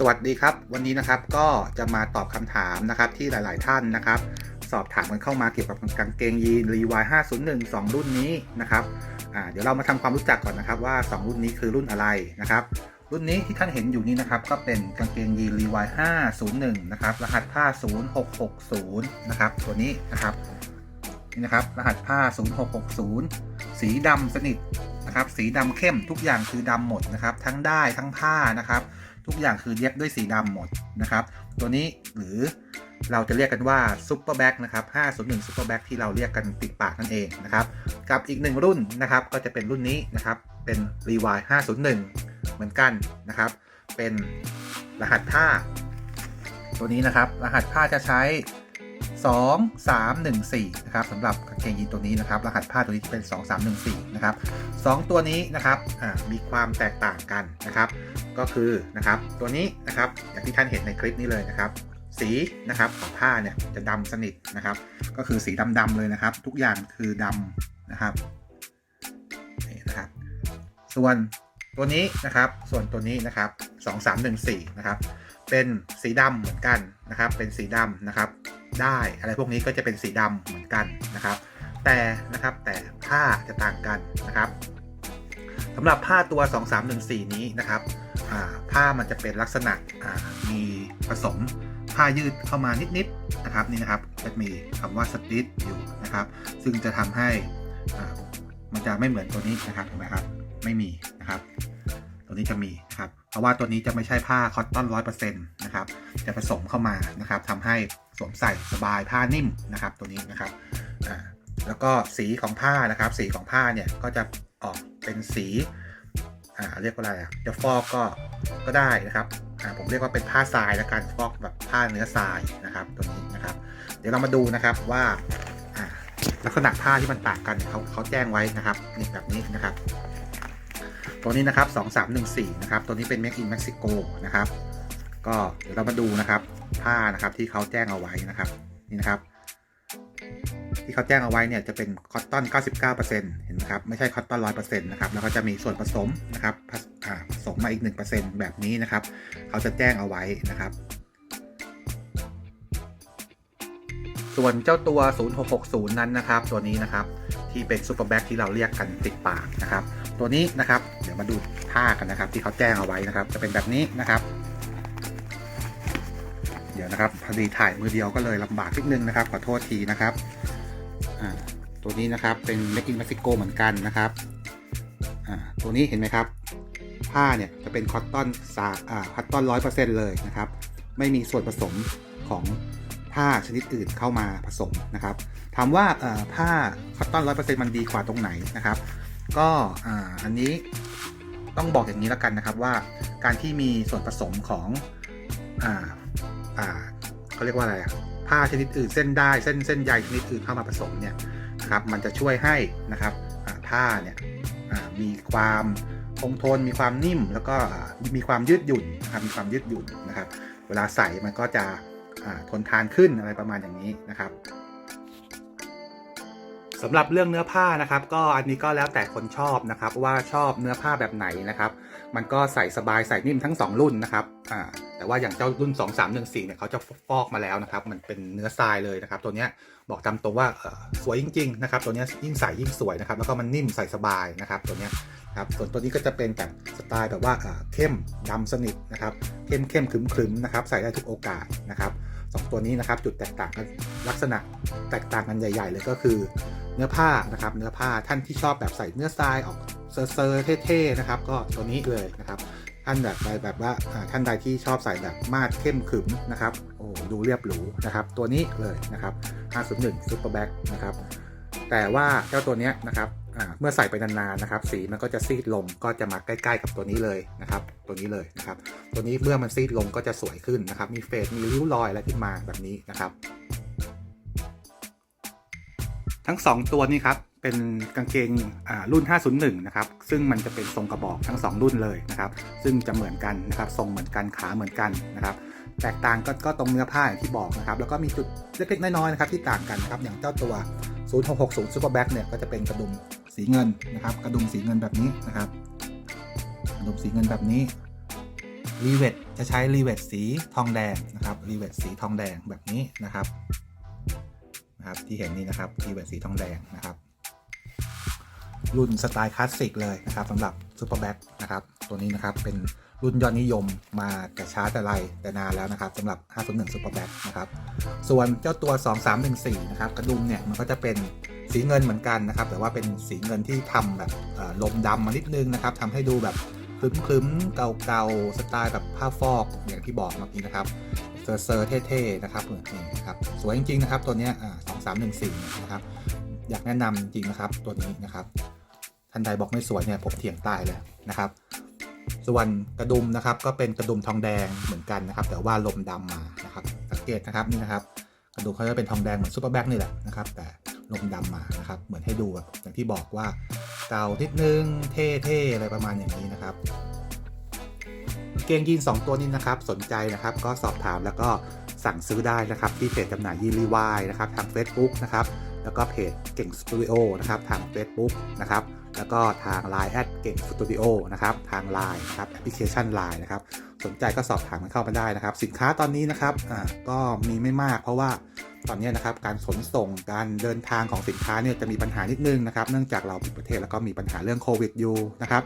สวัสดีครับ วันนี้นะครับก็จะมาตอบคำถามนะครับที่หลาย ๆ ท่านนะครับ สอบถามกันเข้ามาเกี่ยวกับกางเกงยีนรีวาย501 2 รุ่นนี้นะครับเดี๋ยวเรามาทำความรู้จักก่อนนะครับว่า 2 รุ่นนี้คือรุ่นอะไรนะครับ รุ่นนี้ที่ท่านเห็นอยู่นี้นะครับ ก็เป็นกางเกงยีนรีวาย501 นะครับ รหัสผ้า 0660 นะครับ ตัวนี้นะครับนี่นะครับ รหัสผ้า 0660 สีดำสนิทนะครับ สีดำเข้มทุกอย่างคือดำหมดนะครับ ทั้งได้ทั้งผ้านะครับ ทุกอย่างคือเย็บด้วยสีดำหมดนะครับ ตัวนี้หรือเราจะเรียกกันว่าซุปเปอร์แบ็กนะครับ 501ซุปเปอร์แบ็กที่เราเรียกกันติดปากนั่นเองนะครับ กับอีกหนึ่งรุ่นนะครับ ก็จะเป็นรุ่นนี้นะครับ เป็น r e w i 501 เหมือนกันนะครับ เป็นรหัสผ้า ตัวนี้นะครับ รหัสผ้าจะใช้ 2 3 1 4นะครับสำหรับกางเกงยีนตัวนี้นะครับ รหัสผ้าตัวนี้จะเป็น 2 3 1 4นะครับสองตัวนี้นะครับมีความแตกต่างกันนะครับ ก็คือนะครับตัวนี้นะครับอย่างที่ท่านเห็นในคลิปนี้เลยนะครับ สีนะครับของผ้าเนี่ยจะดำสนิทนะครับ ก็คือสีดำๆเลยนะครับ ทุกอย่างคือดำนะครับนี่นะครับส่วนตัวนี้นะครับส่วนตัวนี้นะครับ 2 3 1 4นะครับเป็นสีดำเหมือนกันนะครับ เป็นสีดำนะครับ ได้ อะไรพวกนี้ก็จะเป็นสีดำเหมือนกันนะครับ แต่นะครับแต่ผ้าจะต่างกันนะครับสำหรับผ้าตัว 2314 นี้นะครับผ้ามันจะเป็นลักษณะมีผสมผ้ายืดเข้ามานิดๆนะครับนี่นะครับจะมีคำว่าสติ t อยู่นะครับ ซึ่งจะทำให้มันจะไม่เหมือนตัวนี้นะครับเห็นไหมครับไม่มีนะครับ ตัวนี้จะมีครับเพราะว่าตัวนี้จะไม่ใช่ผ้าคอตตอนร้อยเปอร์เซ็นต์นะครับจะผสมเข้ามานะครับทำให้ สวมใส่สบายผ้านิ่มนะครับ ตัวนี้นะครับอ่าแล้วก็สีของผ้านะครับ สีของผ้าเนี่ยก็จะออกเป็นสีอ่าเรียกว่าอะไรอะจะฟอกก็ก็ได้นะครับอ่าผมเรียกว่าเป็นผ้าทรายแล้วกันฟอกแบบผ้าเนื้อทรายนะครับ ตัวนี้นะครับ เดี๋ยวเรามาดูนะครับว่าลักษณะผ้าที่มันต่างกันเขาเขาแจ้งไว้นะครับนี่แบบนี้นะครับ ตัวนี้นะครับ 2314 นะครับ ตัวนี้เป็น Make in Mexico นะครับ ก็เดี๋ยวเรามาดูนะครับ ผ้านะครับที่เขาแจ้งเอาไว้นะครับนี่นะครับ ที่เขาแจ้งเอาไว้เนี่ยจะเป็นคอตตอน 99%เห็นไหมครับไม่ใช่คอตตอน 100%นะครับแล้วก็จะมีส่วนผสมนะครับผสอ่าผสมมาอีก 1%แบบนี้นะครับ เขาจะแจ้งเอาไว้นะครับส่วนเจ้าตัว 0660 นั้นนะครับ ตัวนี้นะครับ ที่เป็นซูเปอร์แบ็กที่เราเรียกกันติดปากนะครับ ตัวนี้นะครับ เดี๋ยวมาดูผ้ากันนะครับ ที่เขาแจ้งเอาไว้นะครับ จะเป็นแบบนี้นะครับ นะครับพอดีถ่ายมือเดียวก็เลยลำบากนิดนึงนะครับขอโทษทีนะครับตัวนี้นะครับเป็น Make in Mexico เหมือนกันนะครับตัวนี้เห็นไหมครับ ผ้าเนี่ยจะเป็นคอตตอนสาคอตตอนร้อยเปอร์เซ็นต์เลยนะครับ ไม่มีส่วนผสมของผ้าชนิดอื่นเข้ามาผสมนะครับถามว่าผ้าคอตตอนร้อยเปอร์เซ็นต์มันดีกว่าตรงไหนนะครับ ก็อันนี้ต้องบอกอย่างนี้แล้วกันนะครับว่าการที่มีส่วนผสมของ อ่าเขาเรียกว่าอะไรอะผ้าชนิดอื่นเส้นได้เส้นเส้นใยชนิดอื่นเข้ามาผสมเนี่ยนะครับมันจะช่วยให้นะครับผ้าเนี่ยมีความคงทนมีความนิ่มแล้วก็มีความยืดหยุ่นนะครับมีความยืดหยุ่นนะครับ เวลาใส่มันก็จะทนทานขึ้นอะไรประมาณอย่างนี้นะครับ สำหรับเรื่องเนื้อผ้านะครับ ก็อันนี้ก็แล้วแต่คนชอบนะครับ ว่าชอบเนื้อผ้าแบบไหนนะครับ มันก็ใส่สบายใส่นิ่มทั้ง 2 รุ่นนะครับอ่าแต่ว่าอย่างเจ้ารุ่น 2 3 1 4เนี่ยเขาจะฟอกมาแล้วนะครับ มันเป็นเนื้อทรายเลยนะครับ ตัวเนี้ยบอกตามตรงว่าสวยจริง ๆ นะครับ ตัวเนี้ยยิ่งใส่ยิ่งสวยนะครับ แล้วก็มันนิ่มใส่สบายนะครับ ตัวเนี้ยครับส่วนตัวนี้ก็จะเป็นแบบสไตล์แบบว่าเข้มดำสนิทนะครับ เข้มเข้มขรึมขึมนะครับ ใส่ได้ทุกโอกาสนะครับสองตัวนี้นะครับจุดแตกต่างกันลักษณะแตกต่างกันใหญ่ ๆ เลยก็คือ เนื้อผ้านะครับ เนื้อผ้าท่านที่ชอบแบบใส่เนื้อทรายออกเซอร์เซอเท่ๆนะครับ ก็ตัวนี้เลยนะครับท่านแบบใดแบบว่าท่านใดที่ชอบใส่แบบมาดเข้มขึมนะครับโอ้ดูเรียบหรูนะครับ ตัวนี้เลยนะครับ501 Super Back นะครับแต่ว่าเจ้าตัวนี้นะครับเมื่อใส่ไปนานๆนะครับ สีมันก็จะซีดลงก็จะมาใกล้ๆกับตัวนี้เลยนะครับ ตัวนี้เลยนะครับ ตัวนี้เมื่อมันซีดลงก็จะสวยขึ้นนะครับ มีเฟดมีริ้วรอยอะไรขึ้นมาแบบนี้นะครับ ทั้ง 2 ตัวนี้ครับเป็นกางเกงรุ่น 501 นะครับ ซึ่งมันจะเป็นทรงกระบอกทั้ง 2 รุ่นเลยนะครับ ซึ่งจะเหมือนกันนะครับทรงเหมือนกันขาเหมือนกันนะครับ แตกต่างก็ก็ตรงเนื้อผ้าอย่างที่บอกนะครับ แล้วก็มีจุดเล็กๆน้อยๆนะครับที่ต่างกันนะครับ อย่างเจ้าตัว 0660 Super Back เนี่ยก็จะเป็นกระดุมสีเงินนะครับ กระดุมสีเงินแบบนี้นะครับ กระดุมสีเงินแบบนี้รีเวทจะใช้รีเวทสีทองแดงนะครับรีเวทสีทองแดงแบบนี้นะครับ นะครับที่เห็นนี่นะครับรีเวทสีทองแดงนะครับ รุ่นสไตล์คลาสสิกเลยนะครับสำหรับซูเปอร์แบ็นะครับตัวนี้นะครับเป็นรุ่นยอดนิยมมาแต่ช้าแต่ไรแต่นานแล้วนะครับสำหรับ 501 Super b a c นะครับส่วนเจ้าตัว 2314 นะครับกระดุมเนี่ยมันก็จะเป็นสีเงินเหมือนกันนะครับ แต่ว่าเป็นสีเงินที่ทำแบบลมดำมานิดนึงนะครับทำให้ดูแบบคลึ้มๆเก่าๆสไตล์แบบผ้าฟอกอย่างที่บอกเมื่อกี้นะครับ เซอร์เซอร์เท่ๆนะครับนี่นะครับสวยจริงๆนะครับตัวนี้ยอ่า2314นะครับอยากแนะนำจริงนะครับตัวนี้นะครับท่านใดบอกไม่สวยเนี่ยผมเถียงตายเลยนะครับส่วนกระดุมนะครับก็เป็นกระดุมทองแดงเหมือนกันนะครับ แต่ว่าลมดำมานะครับสังเกตนะครับนี่นะครับกระดุมเขาจะเป็นทองแดงเหมือนซูเปอร์แบ็กนี่แหละนะครับแต่ลมดำมานะครับเหมือนให้ดูแบบอย่างที่บอกว่าเก่าทิดนึงเท่ๆอะไรประมาณอย่างนี้นะครับ เกงยีน2ตัวนี้นะครับ สนใจนะครับก็สอบถามแล้วก็สั่งซื้อได้นะครับ ที่เพจจำหน่ายยีรีวายนะครับทาง Facebook นะครับ แล้วก็เพจเก่งสตูดิโอนะครับทาง Facebook นะครับแล้วก็ทาง Line แอดเก่งสตูดิโอนะครับทาง Line นะครับแอปพลิเคชัน Line นะครับ สนใจก็สอบถามกันเข้ามาได้นะครับ สินค้าตอนนี้นะครับอ่าก็มีไม่มากเพราะว่าตอนนี้นะครับการขนส่งการเดินทางของสินค้าเนี่ยจะมีปัญหานิดนึงนะครับ เนื่องจากเราปิดประเทศแล้วก็มีปัญหาเรื่องโควิดอยู่นะครับ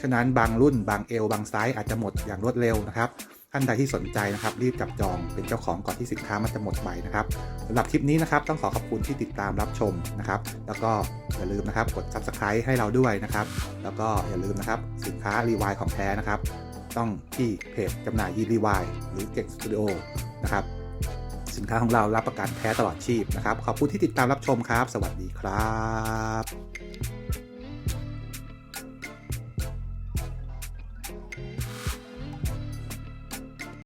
ฉะนั้นบางรุ่นบางเอลบางไซส์อาจจะหมดอย่างรวดเร็วนะครับท่านใดที่สนใจนะครับ รีบจับจองเป็นเจ้าของก่อนที่สินค้ามันจะหมดไปนะครับสำหรับคลิปนี้นะครับ ต้องขอขอบคุณที่ติดตามรับชมนะครับ แล้วก็อย่าลืมนะครับกด subscribe ให้เราด้วยนะครับ แล้วก็อย่าลืมนะครับสินค้ารีวายของแท้นะครับ ต้องที่เพจจำหน่ายยีรีวายหรือเก็กสตูดิโอนะครับ สินค้าของเรารับประกันแท้ตลอดชีพนะครับ ขอบคุณที่ติดตามรับชมครับ สวัสดีครับ